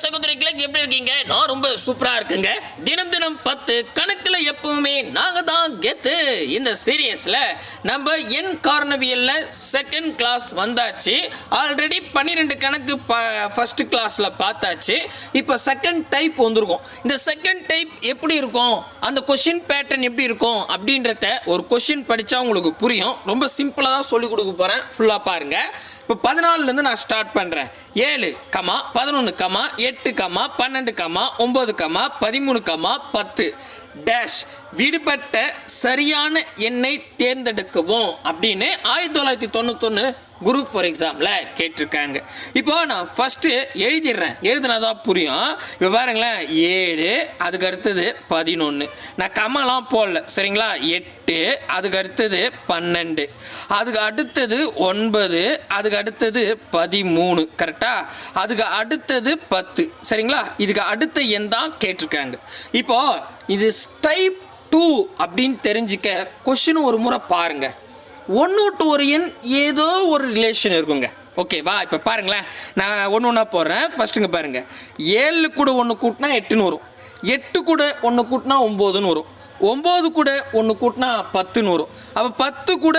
சகோதர சகோதரிகளை எப்படி இருக்கீங்க? நான் ரொம்ப சூப்பரா இருக்குங்க. தினம் தினம் பத்து கணக்குல எப்பவுமே நாங்க தான் கெத்து. இந்த சீரியஸ்ல நம்ம என் காரணவியல்ல செகண்ட் கிளாஸ் வந்தாச்சு. ஆல்ரெடி பன்னிரெண்டு கணக்கு ஃபர்ஸ்ட் கிளாஸ்ல பார்த்தாச்சு. இப்போ செகண்ட் டைப் வந்திருக்கும். இந்த செகண்ட் டைப் எப்படி இருக்கும்? அந்த கொஷின் பேட்டர்ன் எப்படி இருக்கும்? அப்படின்றத ஒரு கொஷின் படிச்சா உங்களுக்கு புரியும். ரொம்ப சிம்பிளா தான் சொல்லி கொடுக்க போறேன். ஃபுல்லா பாருங்க. இப்போ பதினாலுலேருந்து நான் ஸ்டார்ட் பண்ணுறேன் ஏழு கமா பதினொன்று கமா எட்டு கமா பன்னெண்டு கமா ஒம்பது கமா பதிமூணு கமா பத்து. டேஷ் விடுபட்ட சரியான எண்ணை தேர்ந்தெடுக்கவும் அப்படின்னு ஆயிரத்தி தொள்ளாயிரத்தி தொண்ணூத்தொன்று குரூப் ஃபார் எக்ஸாமில் கேட்டிருக்காங்க. இப்போ நான் ஃபஸ்ட்டு எழுதிடுறேன். எழுதுனாதான் புரியும். இப்போ பாருங்களேன். ஏழு அதுக்கு அடுத்தது பதினொன்று நான் கம்மாலாம் போடல. சரிங்களா? எட்டு அதுக்கு அடுத்தது பன்னெண்டு. அதுக்கு அடுத்தது ஒன்பது அதுக்கு அடுத்தது பதிமூணு. கரெக்டாக அதுக்கு அடுத்தது பத்து. சரிங்களா? இதுக்கு அடுத்த எண் தான் கேட்டிருக்காங்க. இப்போ இது ஸ்டைப் டூ அப்படின்னு தெரிஞ்சுக்க கொஷின் ஒரு முறை பாருங்கள் ஒன்று டு ஒரு எண் ஏதோ ஒரு ரிலேஷன் இருக்குங்க. ஓகேவா இப்போ பாருங்களேன். நான் ஒன்று ஒன்றா போடுறேன். ஃபஸ்ட்டுங்க பாருங்கள் ஏழு கூட ஒன்று கூட்டினா எட்டுன்னு வரும். எட்டு கூட ஒன்று கூட்டினா ஒம்போதுன்னு வரும். ஒம்பது கூட ஒன்று கூட்டினா பத்துன்னு வரும். அப்போ பத்து கூட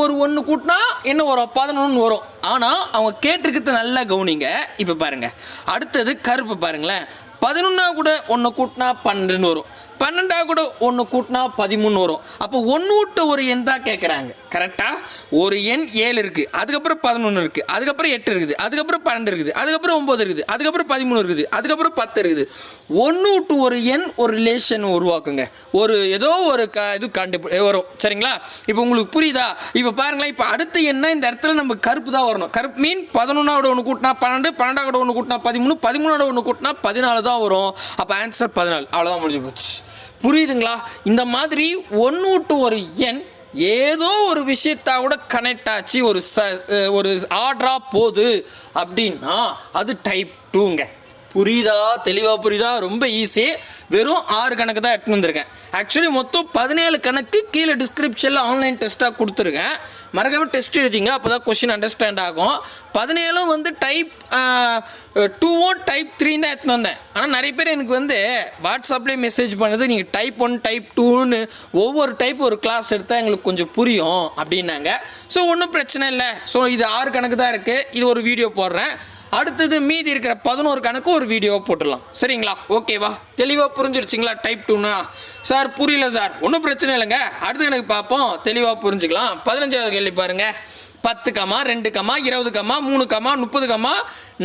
ஒரு ஒன்று கூட்டினா என்ன வரும்? பதினொன்று வரும். ஆனால் அவங்க கேட்டிருக்கிறது நல்லா கவனிங்க. இப்போ பாருங்கள் அடுத்தது கருப்பு பாருங்களேன். பதினொன்னா கூட ஒன்று கூட்டினா பன்னெண்டுன்னு வரும். பன்னெண்டாக கூட ஒன்று கூட்டினா பதிமூணு வரும். அப்போ ஒன்று விட்டு ஒரு எண் தான் கேட்குறாங்க கரெக்டாக ஒரு எண் ஏழு இருக்குது அதுக்கப்புறம் பதினொன்று இருக்குது அதுக்கப்புறம் எட்டு இருக்குது. அதுக்கப்புறம் பன்னெண்டு இருக்குது. அதுக்கப்புறம் ஒம்பது இருக்குது. அதுக்கப்புறம் பதிமூணு இருக்குது. அதுக்கப்புறம் பத்து இருக்குது. ஒன்று டு ஒரு எண் ஒரு ரிலேஷன் உருவாக்குங்க. ஒரு ஏதோ ஒரு க இது கண்டு வரும். சரிங்களா? இப்போ உங்களுக்கு புரியுதா? இப்போ பாருங்களேன். இப்போ அடுத்த என்ன இந்த இடத்துல நம்ம கருப்பு தான் வரணும். கருப்பு மீன் பதினொன்றாவோட ஒன்று கூட்டினா பன்னெண்டு பன்னெண்டாவோட ஒன்று கூட்டினா பதிமூணு பதிமூணோட ஒன்று கூட்டினா பதினாலு தான் வரும். அப்போ ஆன்சர் பதினாலு. அவ்வளோதான் முடிஞ்சு போச்சு. புரியுதுங்களா? இந்த மாதிரி ஒன்று டு ஒரு எண் ஏதோ ஒரு விஷயத்தா கூட கனெக்ட் ஆச்சு ஒரு ச ஒரு ஆர்டரா போகுது அப்படின்னா அது டைப் டூங்க புரியுதா? தெளிவாக புரியுதா? ரொம்ப ஈஸி வெறும் ஆறு கணக்கு தான் எடுத்துன்னு வந்திருக்கேன். ஆக்சுவலி மொத்தம் பதினேழு கணக்கு கீழே டிஸ்கிரிப்ஷனில் ஆன்லைன் டெஸ்ட்டாக கொடுத்துருக்கேன். மறக்காமல் டெஸ்ட் எழுதிங்க அப்போ தான் கொஷின் அண்டர்ஸ்டாண்ட் ஆகும். பதினேழும் வந்து டைப் டூவும் டைப் த்ரீ தான் எடுத்துன்னு வந்தேன். ஆனால் நிறைய பேர் எனக்கு வந்து வாட்ஸ்அப்லேயே மெசேஜ் பண்ணுது நீங்கள் டைப் ஒன் டைப் டூன்னு ஒவ்வொரு டைப் ஒரு கிளாஸ் எடுத்தால் எங்களுக்கு கொஞ்சம் புரியும் அப்படின்னாங்க. ஸோ ஒன்றும் பிரச்சனை இல்லை. ஸோ இது ஆறு கணக்கு தான் இருக்குது இது ஒரு வீடியோ போடுறேன். அடுத்தது மீதி இருக்கிற பதினோரு கணக்கு ஒரு வீடியோ போட்டுடலாம். சரிங்களா? ஓகேவா தெளிவாக புரிஞ்சிருச்சிங்களா? டைப் டூனா சார் புரியல சார் ஒன்றும் பிரச்சனை இல்லைங்க. அடுத்த கணக்கு பார்ப்போம். தெளிவாக புரிஞ்சுக்கலாம். பதினஞ்சாவது கேள்வி பாருங்கள் பத்து கமா ரெண்டு கமா இருபது கமா மூணு கமா முப்பது கமா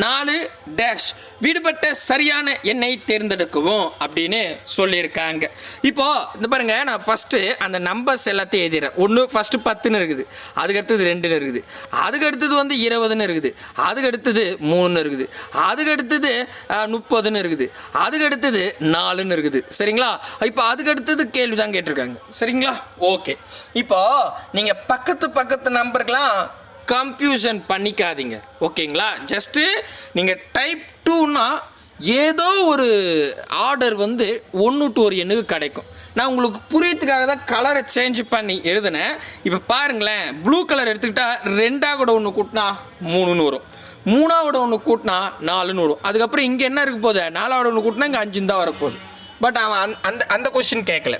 நாலு டேஷ். விடுபட்ட சரியான எண்ணை தேர்ந்தெடுக்கவும் அப்படின்னு சொல்லியிருக்காங்க. இப்போ இந்த பாருங்க நான் ஃபஸ்ட்டு அந்த நம்பர்ஸ் எல்லாத்தையும் எழுதிடுறேன். ஒன்று ஃபஸ்ட்டு பத்துன்னு இருக்குது. அதுக்கடுத்தது ரெண்டுன்னு இருக்குது. அதுக்கு அடுத்தது வந்து இருபதுன்னு இருக்குது. அதுக்கு அடுத்தது மூணுன்னு இருக்குது. அதுக்கு அடுத்தது முப்பதுன்னு இருக்குது. அதுக்கு அடுத்தது நாலுன்னு இருக்குது. சரிங்களா? இப்போ அதுக்கு அடுத்தது கேள்வி தான் கேட்டிருக்காங்க. சரிங்களா? ஓகே. இப்போ நீங்கள் பக்கத்து பக்கத்து நம்பருக்கெல்லாம் கன்ஃபியூஷன் பண்ணிக்காதீங்க. ஓகேங்களா ஜஸ்ட்டு நீங்கள் டைப் டூனா ஏதோ ஒரு ஆர்டர் வந்து ஒன்று டு ஒரு எண்ணுக்கு கிடைக்கும். நான் உங்களுக்கு புரியத்துக்காக தான் கலரை சேஞ்ச் பண்ணி எழுதினேன். இப்போ பாருங்களேன். ப்ளூ கலர் எடுத்துக்கிட்டால் ரெண்டாக கூட ஒன்று கூட்டினா மூணுன்னு வரும். மூணாவோட ஒன்று கூட்டினா நாலுன்னு வரும். அதுக்கப்புறம் இங்கே என்ன இருக்க போகுது? நாலாவோட ஒன்று கூட்டினா இங்கே அஞ்சுன்னு தான் வரப்போகுது. பட் அவன் அந்த- அந்த அந்த கொஷின் கேட்கல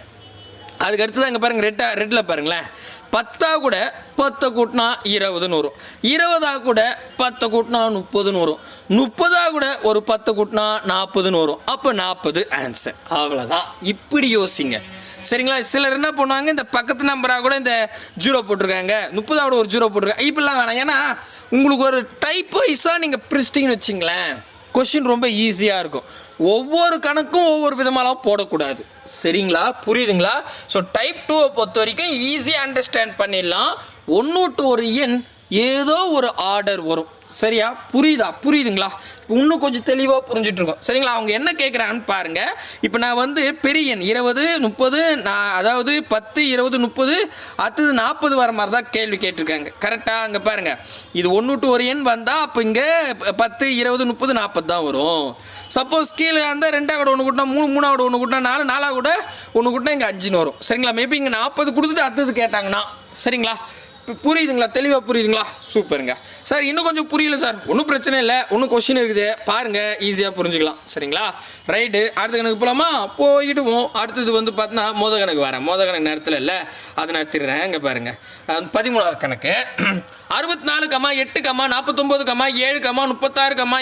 அதுக்கு தான் இங்கே பாருங்கள் ரெட்டா ரெட்டில் பாருங்களேன். பத்தா கூட பத்தை கூட்டினா இருபதுன்னு வரும் இருபதா கூட பத்தை கூட்டினா முப்பதுன்னு வரும் முப்பதா கூட ஒரு பத்தை கூட்டினா நாற்பதுன்னு வரும் அப்போ நாற்பது ஆன்சர் அவ்வளோதான் இப்படி யோசிங்க. சரிங்களா? சிலர் என்ன பண்ணுவாங்க இந்த பக்கத்து நம்பராக கூட இந்த ஜீரோ போட்டிருக்காங்க. முப்பதாவோட ஒரு ஜீரோ போட்டிருக்காங்க இப்படிலாம் வேணாம். ஏன்னா உங்களுக்கு ஒரு டைப் வைஸாக நீங்கள் பிரிச்சிட்டிங்கன்னு வச்சிங்களேன். கொஷின் ரொம்ப ஈஸியாக இருக்கும். ஒவ்வொரு கணக்கும் ஒவ்வொரு விதமாலாம் போடக்கூடாது. சரிங்களா? புரியுதுங்களா? ஸோ டைப் டூவை பொறுத்த வரைக்கும் ஈஸியாக அண்டர்ஸ்டாண்ட் பண்ணிடலாம். ஒன்று டு ஒரு எண் ஏதோ ஒரு ஆர்டர் வரும். சரியா? புரியுதா? புரியுதுங்களா? இன்னும் கொஞ்சம் தெளிவாக புரிஞ்சிட்ருக்கோம். சரிங்களா? அவங்க என்ன கேட்குறான்னு பாருங்கள் இப்போ நான் வந்து பெரிய எண் இருபது முப்பது நான் அதாவது பத்து இருபது முப்பது அடுத்தது நாற்பது வர மாதிரி தான் கேள்வி கேட்டிருக்காங்க. கரெக்டாக அங்கே பாருங்கள் இது ஒன்று டு ஒரு எண் வந்தால் அப்போ இங்கே பத்து இருபது முப்பது நாற்பது தான் வரும். சப்போஸ் கீழே இருந்தால் ரெண்டாக கூட ஒன்று கூட்டினா மூணு மூணாவது ஒன்று கூட்டினா நாலு நாலாக கூட ஒன்று கூட்டினா இங்கே அஞ்சுன்னு வரும். சரிங்களா? மேபி இங்கே நாற்பது கொடுத்துட்டு அடுத்தது கேட்டாங்கன்னா. சரிங்களா? புரியுதுங்களா? தெளிவாக புரியுதுங்களா? சூப்பருங்க. சார் இன்னும் கொஞ்சம் புரியல சார். ஒன்றும் பிரச்சனை இல்லை. ஒன்றும் கொஷின் இருக்குது. பாருங்க ஈஸியாக புரிஞ்சுக்கலாம். சரிங்களா? ரைட்டு அடுத்த கணக்கு போகலாமா போயிடுவோம் அடுத்தது வந்து பார்த்தீங்கன்னா மோத கணக்கு வரேன். மோத கணக்கு நேரத்தில் இல்லை. அதை நான் திருறேன் இங்கே பாருங்க. பதிமூணாவது கணக்கு. அறுபத்தி நாலு கமா எட்டு கமா நாற்பத்தொம்போது கமா ஏழு கமா முப்பத்தாறு கமா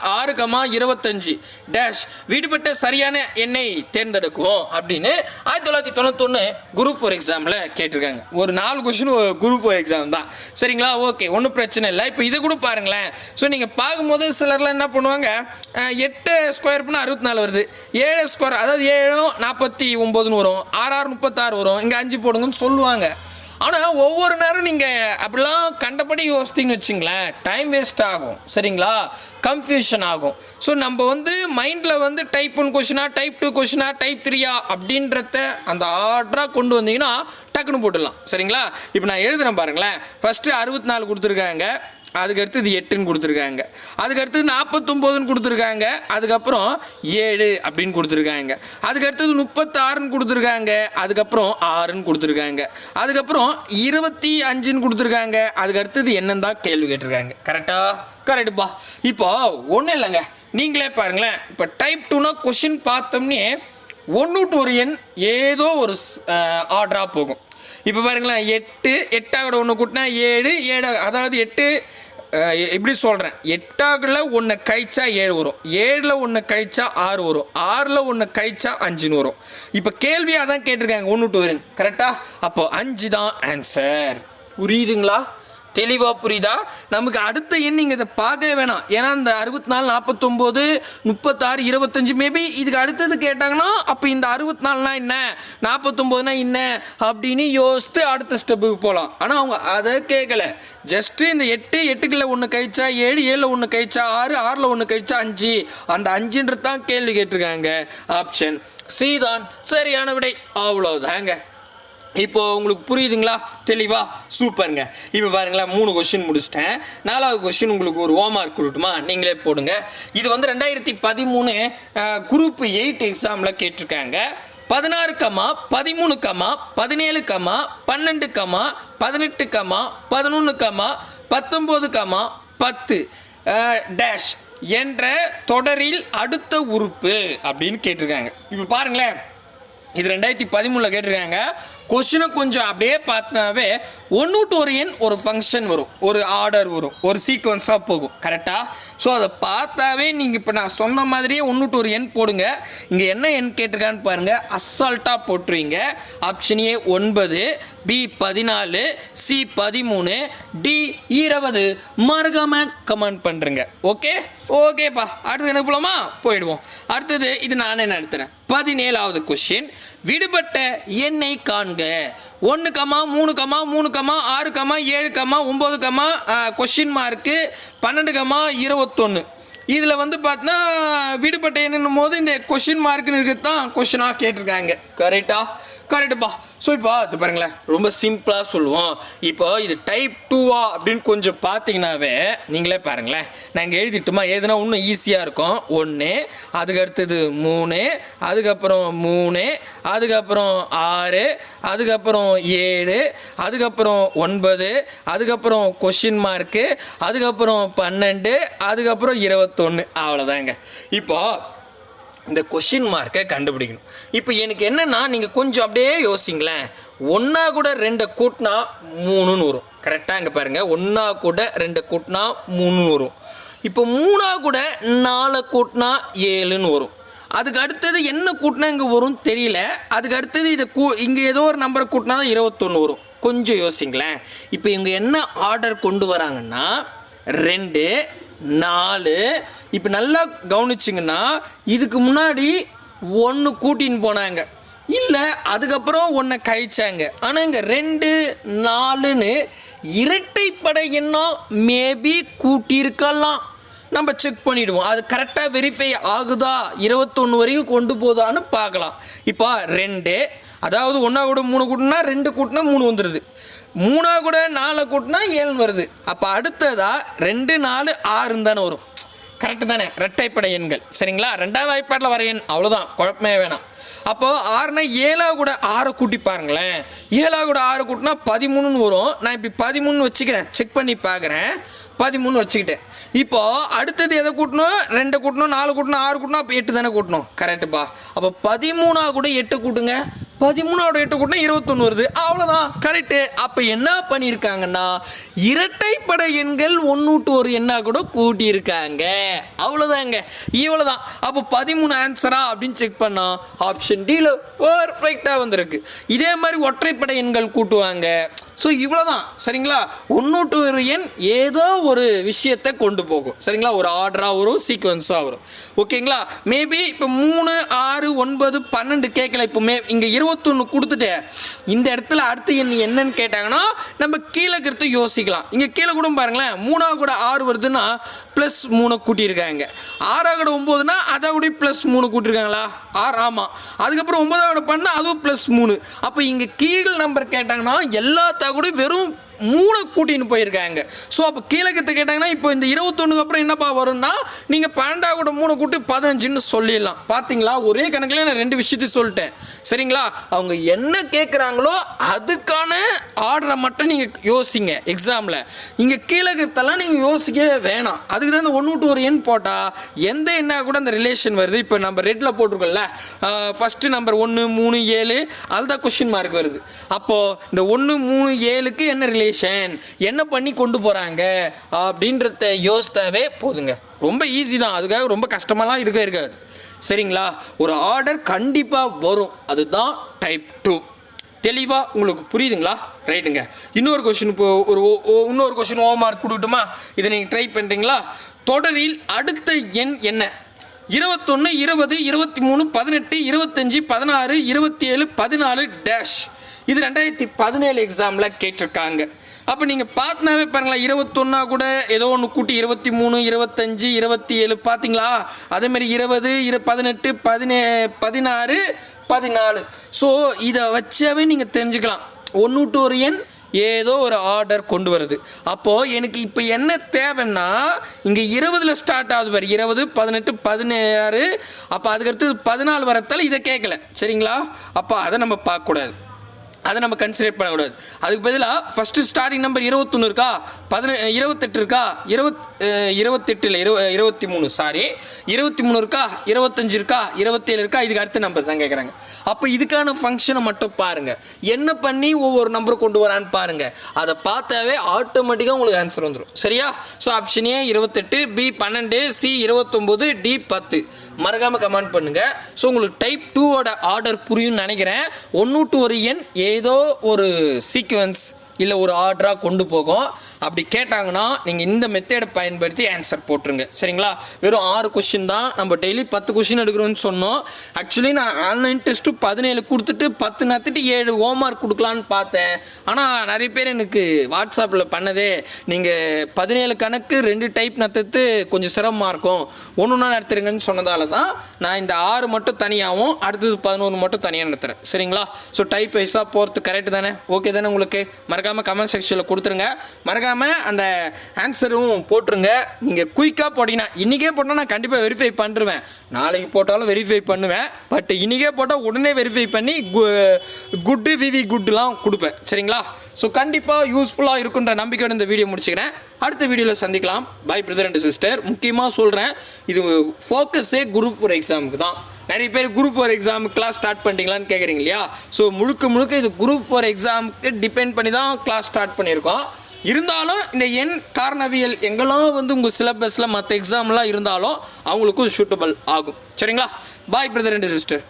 ஆறு கமா இருபத்தஞ்சு. டேஷ் வீடுபட்ட சரியான எண்ணை தேர்ந்தெடுக்கும் அப்படின்னு ஆயிரத்தி தொள்ளாயிரத்தி தொண்ணூத்தொன்று குரூப் ஃபோர் எக்ஸாமில் கேட்டிருக்காங்க. ஒரு நாலு கொஷின் குரூப் ஃபோர் எக்ஸாம் தான். சரிங்களா? ஓகே ஒன்றும் பிரச்சனை இல்லை. இப்போ இது கூட பாருங்களேன். ஸோ நீங்கள் பார்க்கும்போது சிலர்லாம் என்ன பண்ணுவாங்க? எட்டு ஸ்கொயர் பண்ணால் அறுபத்தி நாலு வருது. ஏழு ஸ்கொயர் அதாவது ஏழும் நாற்பத்தி ஒம்போதுன்னு வரும். ஆறு ஆறு முப்பத்தாறு வரும். இங்கே அஞ்சு போடுங்கன்னு சொல்லுவாங்க. ஆனால் ஒவ்வொரு நேரம் நீங்கள் அப்படிலாம் கண்டபடி யோசித்தீங்கன்னு வச்சுங்களேன் டைம் வேஸ்ட் ஆகும் சரிங்களா? கன்ஃபியூஷன் ஆகும். ஸோ நம்ம வந்து மைண்டில் வந்து டைப் ஒன் கொஷினா டைப் டூ கொஷினா டைப் த்ரீயா அப்படின்றத அந்த ஆர்டராக கொண்டு வந்தீங்கன்னா டக்குன்னு போட்டுடலாம் சரிங்களா? இப்போ நான் எழுதுகிறேன் பாருங்களேன். ஃபஸ்ட்டு அறுபத்தி நாலு கொடுத்துருக்காங்க. அதுக்கு அடுத்தது எட்டுன்னு கொடுத்துருக்காங்க. அதுக்கு அடுத்தது நாற்பத்தொம்போதுன்னு கொடுத்துருக்காங்க. அதுக்கப்புறம் ஏழு அப்படின்னு கொடுத்துருக்காங்க. அதுக்கு அடுத்தது முப்பத்தாறுன்னு கொடுத்துருக்காங்க. அதுக்கப்புறம் ஆறுன்னு கொடுத்துருக்காங்க. அதுக்கப்புறம் இருபத்தி அஞ்சுன்னு கொடுத்துருக்காங்க. அதுக்கு அடுத்தது என்னன்னு தான் கேள்வி கேட்டிருக்காங்க. கரெக்டா கரெக்டுப்பா இப்போ ஒன்றும் இல்லைங்க. நீங்களே பாருங்களேன். இப்போ டைப் டூனா கொஷின் பார்த்தோம்னே ஒன்று டு ஒரு எண் ஏதோ ஒரு ஆர்டராக போகும். இப்போ பாருங்களேன் எட்டு எட்டாவோட ஒன்று கூட்டினா ஏழு ஏழு அதாவது எட்டு இப்படி எப்படி சொல்கிறேன் எட்டாவில் ஒன்று கழிச்சா ஏழு வரும். ஏழில் ஒன்று கழிச்சா ஆறு வரும். ஆறில் ஒன்று கழிச்சா அஞ்சுன்னு வரும். இப்போ கேள்வியாக தான் கேட்டிருக்காங்க. ஒன்று டூ கரெக்டாக அப்போ அஞ்சு தான் ஆன்சர் புரியுதுங்களா? தெளிவாக புரியுதா? நமக்கு அடுத்த எண் நீங்கள் இதை பார்க்கவே வேணாம். ஏன்னா இந்த அறுபத்தி நாலு நாற்பத்தொம்போது முப்பத்தாறு இருபத்தஞ்சு மேபி இதுக்கு அடுத்தது கேட்டாங்கன்னா அப்போ இந்த அறுபத்தி நாலுனா என்ன? நாற்பத்தொம்போதுனா என்ன? அப்படின்னு யோசித்து அடுத்த ஸ்டெப்புக்கு போகலாம் ஆனால் அவங்க அதை கேட்கல. ஜஸ்ட்டு இந்த எட்டு எட்டுக்குள்ள ஒன்று கழிச்சா ஏழு ஏழில் ஒன்று கழிச்சா ஆறு ஆறில் ஒன்று கழிச்சா அஞ்சு. அந்த அஞ்சுன்றது தான் கேள்வி கேட்டிருக்காங்க. ஆப்ஷன் சி தான் சரியான விடை. அவ்வளோதாங்க இப்போ உங்களுக்கு புரியுதுங்களா? தெளிவா? சூப்பருங்க. இப்போ பாருங்களேன் மூணு கொஸ்டின் முடிச்சிட்டேன். நாலாவது கொஸ்டின் உங்களுக்கு ஒரு ஹோம்ஒர்க் கொடுட்டுமா நீங்களே போடுங்க. இது வந்து ரெண்டாயிரத்தி பதிமூணு குரூப் எயிட் எக்ஸாமில் கேட்டிருக்காங்க. பதினாறு கமா பதிமூணு கமா பதினேழு கமா பன்னெண்டு கமா பதினெட்டு கமா பதினொன்று கமா பத்தொம்போது கமா பத்து. டேஷ் என்ற தொடரில் அடுத்த உறுப்பு அப்படின்னு கேட்டிருக்காங்க. இப்போ பாருங்களேன். இது ரெண்டாயிரத்தி பதிமூணில் கேட்டிருக்காங்க. கொஷினை கொஞ்சம் அப்படியே பார்த்தாவே ஒன்று டு ஒரு எண் ஒரு ஃபங்க்ஷன் வரும். ஒரு ஆர்டர் வரும். ஒரு சீக்வன்ஸாக போகும். கரெக்டாக ஸோ அதை பார்த்தாவே நீங்கள் இப்போ நான் சொன்ன மாதிரியே ஒன்று டு ஒரு எண் போடுங்க. இங்கே என்ன எண் கேட்டிருக்கான்னு பாருங்கள் அசால்ட்டாக போட்டுருவீங்க. ஆப்ஷன் ஏ ஒன்பது பி பதினாலு சி பதிமூணு டி இருபது. மறக்காம கமெண்ட் பண்ணுறேங்க ஓகே ஓகேப்பா அடுத்து என்ன போலாமா? போயிடுவோம். அடுத்தது இது நானே நடத்துகிறேன் பதினேழாவது கொஷின் விடுபட்ட எண்ணை காண்க. ஒன்று கமா மூணு கமா மூணு கமா ஆறு கமா ஏழு கமா ஒம்பது கமா கொஷின் மார்க்கு பன்னெண்டு கமா இருபத்தொன்று இதில் வந்து பார்த்தீங்கன்னா விடுபட்ட எண்ணும் போது இந்த கொஷின் மார்க்குன்னு இருக்கிறது தான் கொஷினாக கேட்டிருக்காங்க. கரெக்டாக கரெக்டுப்பா ஸோ இப்போ இது பாருங்களேன். ரொம்ப சிம்பிளாக சொல்லுவோம். இப்போ இது டைப் டூவா அப்படின்னு கொஞ்சம் பார்த்தீங்கன்னாவே நீங்களே பாருங்களேன். நாங்கள் எழுதிட்டுமா எதுனா இன்னும் ஈஸியாக இருக்கும். ஒன்று அதுக்கு அடுத்தது மூணு அதுக்கப்புறம் மூணு அதுக்கப்புறம் ஆறு அதுக்கப்புறம் ஏழு அதுக்கப்புறம் ஒன்பது அதுக்கப்புறம் கொஷின் மார்க்கு அதுக்கப்புறம் பன்னெண்டு அதுக்கப்புறம் இருபத்தொன்று அவ்வளோதாங்க இப்போது இந்த கொஷின் மார்க்கை கண்டுபிடிக்கணும். இப்போ எனக்கு என்னென்னா நீங்கள் கொஞ்சம் அப்படியே யோசிங்களேன். ஒன்றா கூட ரெண்டை கூட்டினா மூணுன்னு வரும். கரெக்டாக இங்கே பாருங்கள் ஒன்றா கூட ரெண்டை கூட்டினா மூணுன்னு வரும். இப்போ மூணா கூட நாலை கூட்டினா ஏழுன்னு வரும். அதுக்கு அடுத்தது என்ன கூட்டினா இங்கே வரும் தெரியல. அதுக்கு அடுத்தது இதை கூ இங்கே ஏதோ ஒரு நம்பரை கூட்டினா தான் இருபத்தொன்று வரும். கொஞ்சம் யோசிங்களேன். இப்போ இவங்க என்ன ஆர்டர் கொண்டு வராங்கன்னா ரெண்டு நாலு. இப்போ நல்லா கவனிச்சிங்கன்னா இதுக்கு முன்னாடி ஒன்று கூட்டின்னு போனாங்க. இல்லை அதுக்கப்புறம் ஒன்றை கழிச்சாங்க. ஆனால் இங்கே ரெண்டு நாலுன்னு இரட்டைப்படை எண்ணம் மேபி கூட்டியிருக்கலாம். நம்ம செக் பண்ணிவிடுவோம் அது கரெக்டாக வெரிஃபை ஆகுதா? இருபத்தொன்று வரைக்கும் கொண்டு போதான்னு பார்க்கலாம். இப்போ ரெண்டு அதாவது ஒன்றா கூட மூணு கூட்டினா ரெண்டு கூட்டினா மூணு வந்துடுது மூணா கூட நாலு கூட்டினா ஏழு வருது. அப்போ அடுத்ததா ரெண்டு நாலு ஆறுன்னு தானே வரும். கரெக்டு தானே? ரெட்டைப்படை எண்கள். சரிங்களா? ரெண்டாவது வாய்ப்பாட்டில் வர எண் அவ்வளோதான் குழப்பமே வேணாம். அப்போது ஆறுனா ஏழா கூட ஆறை கூட்டி பாருங்களேன். ஏழா கூட ஆறு கூட்டினா பதிமூணுன்னு வரும். நான் இப்படி பதிமூணு வச்சுக்கிறேன். செக் பண்ணி பார்க்குறேன் பதிமூணு வச்சுக்கிட்டேன். இப்போது அடுத்தது எதை கூட்டணும்? ரெண்டு கூட்டணும் நாலு கூட்டணும் ஆறு கூட்டணும் அப்போ எட்டு தானே கூட்டணும். கரெக்டுப்பா அப்போ பதிமூணா கூட எட்டு கூட்டுங்க. பதிமூணாவோட எட்டு கூட்டினா இருபத்தொன்று வருது. அவ்வளோதான் கரெக்டு அப்போ என்ன பண்ணியிருக்காங்கன்னா இரட்டைப்படை எண்கள் ஒன்று டு ஒரு எண்ணாக கூட கூட்டியிருக்காங்க. அவ்வளோதாங்க இவ்வளோதான் அப்போ பதிமூணு ஆன்சரா அப்படின்னு செக் பண்ணால் ஆப்ஷன் டியில் பர்ஃபெக்டாக வந்திருக்கு. இதே மாதிரி ஒற்றைப்படை எண்கள் கூட்டுவாங்க. ஸோ இவ்வளோதான் சரிங்களா? ஒன்று ஒரு எண் ஏதோ ஒரு விஷயத்தை கொண்டு போகும். சரிங்களா? ஒரு ஆர்டராக வரும் சீக்வன்ஸாக வரும். ஓகேங்களா மேபி இப்போ மூணு ஆறு ஒன்பது பன்னெண்டு கேட்கல இப்போ மே இங்கே இருபத்தொன்று கொடுத்துட்டு இந்த இடத்துல அடுத்து எண் என்னன்னு கேட்டாங்கன்னா நம்ம கீழே இருக்கிறத யோசிக்கலாம். இங்கே கீழே கூட பாருங்களேன் மூணாவது கூட ஆறு வருதுன்னா ப்ளஸ் மூணு கூட்டியிருக்காங்க. ஆறாவது கூட ஒம்போதுன்னா அதை கூட ப்ளஸ் மூணு கூட்டியிருக்காங்களா? ஆறு ஆமாம் அதுக்கப்புறம் ஒன்பதாவோட பண்ணால் அதுவும் ப்ளஸ் மூணு. அப்போ இங்கே கீழ் நம்பர் கேட்டாங்கன்னா எல்லா எல்லாத்த கூட வெறும் மூணு கூட்டின்னு போயிருக்காங்க. ஸோ அப்போ கீழக்கத்தை கேட்டாங்கன்னா இப்போ இந்த இருபத்தொன்னுக்கு அப்புறம் என்னப்பா வரும்னா நீங்கள் பன்னெண்டா கூட மூணு கூட்டி பதினஞ்சுன்னு சொல்லிடலாம். பார்த்தீங்களா ஒரே கணக்கில் நான் ரெண்டு விஷயத்தையும் சொல்லிட்டேன். சரிங்களா? அவங்க என்ன கேட்குறாங்களோ அதுக்கான ஆர்டரை மட்டும் நீங்கள் யோசிங்க எக்ஸாமில் இங்கே கீழக்கத்தெல்லாம் நீங்கள் யோசிக்கவே வேணாம். அதுக்கு தான் இந்த ஒன்று விட்டு ஒரு எண் போட்டால் எந்த எண்ணாக கூட அந்த ரிலேஷன் வருது. இப்போ நம்ம ரெட்டில் போட்டிருக்கோம்ல ஃபஸ்ட்டு நம்பர் ஒன்று மூணு ஏழு அதுதான் கொஷின் மார்க் வருது. அப்போது இந்த ஒன்று மூணு ஏழுக்கு என்ன ரிலேஷன் என்ன பண்ணி கொண்டு போகிறாங்க அப்படின்றத யோசித்தாவே போதுங்க. ரொம்ப ஈஸி தான். அதுக்காக ரொம்ப கஷ்டமாலாம் இருக்க இருக்காது. சரிங்களா? ஒரு ஆர்டர் கண்டிப்பாக வரும். அதுதான் டைப் டூ தெளிவாக உங்களுக்கு புரியுதுங்களா? ரைட்டுங்க இன்னொரு கொஷின் இப்போ ஒரு ஓ- ஓ- இன்னொரு கொஷின் ஓ மார்க் கொடுக்கட்டுமா? இதை நீங்கள் ட்ரை பண்ணுறீங்களா தொடரில் அடுத்த எண் என்ன? இருபத்தொன்று இருபது இருபத்தி மூணு பதினெட்டு இருபத்தஞ்சி பதினாறு இருபத்தி ஏழு பதினாலு டேஷ் இது ரெண்டாயிரத்தி பதினேழு எக்ஸாமில் கேட்டிருக்காங்க. அப்போ நீங்கள் பார்த்தினாவே பாருங்களேன் இருபத்தொன்னா கூட ஏதோ ஒன்று கூட்டி இருபத்தி மூணு இருபத்தஞ்சி இருபத்தி ஏழு பார்த்தீங்களா அதேமாதிரி இருபது இரு பதினெட்டு பதினே பதினாறு பதினாலு. ஸோ இதை வச்சாவே நீங்கள் தெரிஞ்சுக்கலாம். ஒன்று டு ஒரு எண் ஏதோ ஒரு ஆர்டர் கொண்டு வருது. அப்போது எனக்கு இப்போ என்ன தேவைன்னா இங்கே இருபதில் ஸ்டார்ட் ஆகுது பாரு. இருபது பதினெட்டு பதினாறு. அப்போ அதுக்கடுத்து பதினாலு வரத்தால் இதை கேட்கல சரிங்களா? அப்போ அதை நம்ம பார்க்கக்கூடாது. அதை நம்ம கன்சிடர் பண்ணக்கூடாது. அதுக்கு பதிலாக ஃபஸ்ட்டு ஸ்டார்டிங் நம்பர் இருபத்தொன்று இருக்கா? பதின இருபத்தெட்டு இருக்கா? இருபத் இருபத்தெட்டு இருபத்தெட்டில் இரு இருபத்தி மூணு சாரி இருபத்தி மூணு இருக்கா? இருபத்தஞ்சு இருக்கா? இருபத்தேழு இருக்கா? இதுக்கு அடுத்த நம்பர் தான் கேட்குறாங்க அப்போ இதுக்கான ஃபங்க்ஷனை மட்டும் பாருங்கள் என்ன பண்ணி ஒவ்வொரு நம்பரும் கொண்டு வரான்னு பாருங்கள் அதை பார்த்தாவே ஆட்டோமேட்டிக்காக உங்களுக்கு ஆன்சர் வந்துடும் சரியா? ஸோ ஆப்ஷன் ஏ இருபத்தெட்டு பி பன்னெண்டு சி இருபத்தொம்போது டி பத்து. மறக்காமல் கமெண்ட் பண்ணுங்கள் ஸோ உங்களுக்கு டைப் டூவோட ஆர்டர் புரியும்னு நினைக்கிறேன். ஒன்று டு ஒரு எண் ஏ ஏதோ ஒரு சீக்வன்ஸ் இல்லை ஒரு ஆர்டராக கொண்டு போகும். அப்படி கேட்டாங்கன்னா நீங்கள் இந்த மெத்தேடை பயன்படுத்தி ஆன்சர் போட்டுருங்க. சரிங்களா? வெறும் ஆறு கொஷின் தான். நம்ம டெய்லி பத்து கொஷின் எடுக்கிறோன்னு சொன்னோம். ஆக்சுவலி நான் ஆன்லைன் டெஸ்ட்டு பதினேழு கொடுத்துட்டு பத்து நத்துட்டு ஏழு ஹோம்ஒர்க் கொடுக்கலான்னு பார்த்தேன். ஆனால் நிறைய பேர் எனக்கு வாட்ஸ்அப்பில் பண்ணதே நீங்கள் பதினேழு கணக்கு ரெண்டு டைப் நடத்துறது கொஞ்சம் சிரமமாக இருக்கும். ஒன்று ஒன்றா நடத்துறீங்கன்னு சொன்னதால தான் நான் இந்த ஆறு மட்டும் தனியாகவும் அடுத்தது பதினொன்று மட்டும் தனியாக நடத்துகிறேன் சரிங்களா? ஸோ டைப் வைஸாக போகிறது கரெக்டு தானே? ஓகே தானே உங்களுக்கு? மறக்க மறக்காமல் கமெண்ட் செக்ஷனில் கொடுத்துருங்க. மறக்காமல் அந்த ஆன்சரும் போட்டுருங்க. நீங்கள் குயிக்காக போட்டிங்கன்னா இன்றைக்கே போட்டால் நான் கண்டிப்பாக வெரிஃபை பண்ணிடுவேன் நாளைக்கு போட்டாலும் வெரிஃபை பண்ணுவேன். பட் இன்றைக்கே போட்டால் உடனே வெரிஃபை பண்ணி குட்டு விவி குட்டுலாம் கொடுப்பேன். சரிங்களா? ஸோ கண்டிப்பாக யூஸ்ஃபுல்லாக இருக்குன்ற நம்பிக்கையோட இந்த வீடியோ முடிச்சுக்கிறேன். அடுத்த வீடியோவில் சந்திக்கலாம். பை பிரதர் அண்ட் சிஸ்டர் முக்கியமாக சொல்கிறேன் இது ஃபோக்கஸே குரூப் ஃபோர் எக்ஸாமுக்கு தான். நிறைய பேர் group four exam class start பண்ணிட்டீங்களான்னு கேட்குறீங்க இல்லையா? ஸோ முழுக்க முழுக்க இது குரூப் ஃபோர் எக்ஸாமுக்கு டிபெண்ட் பண்ணி தான் கிளாஸ் ஸ்டார்ட் பண்ணியிருக்கோம். இருந்தாலும் இந்த எண் காரணவியல் எங்கெல்லாம் வந்து உங்கள் சிலபஸில் மற்ற எக்ஸாம்லாம் இருந்தாலும் அவங்களுக்கும் சூட்டபிள் ஆகும். சரிங்களா? பாய் பிரதர் அண்ட் சிஸ்டர்